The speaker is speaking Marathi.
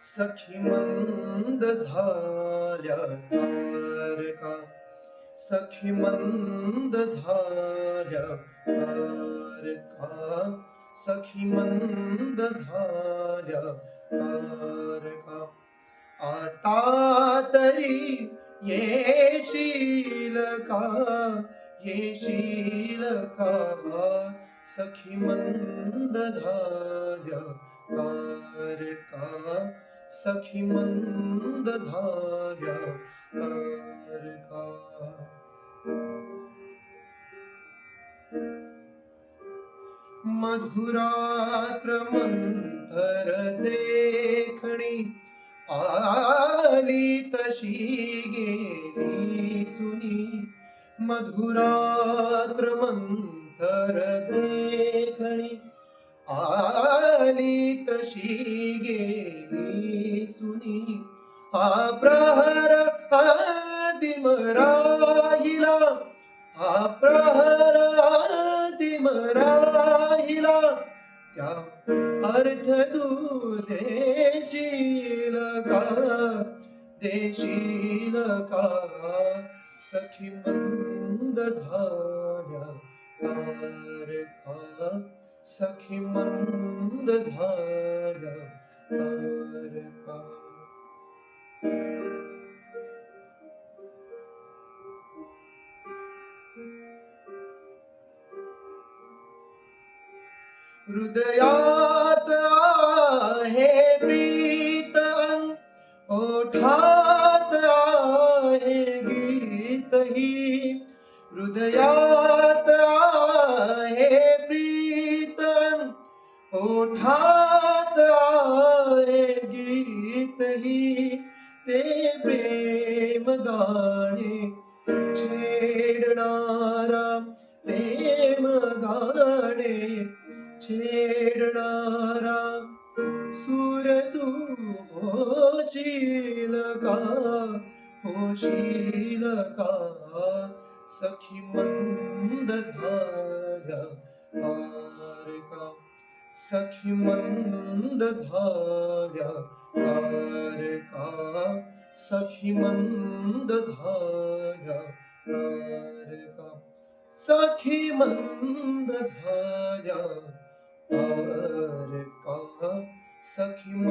सखी मंद झाल्या तारका. सखी मंद झाल्या तारका. सखी मंद झाल्या तारका. आता तरी येशील का? येशील का? सखी मंद झाल्या तारका. सखी मंद झाल्या तारका. मधुरात्र मंथर देखणी आली तशी गेली सुनी. मधुरात्र मंथर देखणी आली तशी गेली सुनी. हा प्रहर आदिम राहिला. हा प्रहर आदिम राहिला. त्या अर्थ तू देशील का? देशील का? सखी मंद झाल्या तारका सखी मंद झाल्या हृदयात आहे प्रीत ओठात आहे गीत ही. हृदयात आहे प्रीत ओठात आहे गीत ही. ते प्रेम गाणे छेडणारा प्रेम गाणे छेडणारा सूर तू होशील का? होशील का? सखी मंद झाल्या तारका सखी मंद झाल्या तारका सखी मंद झाल्या तारका सखी मंद झाल्या तारका सखी मंद झाल्या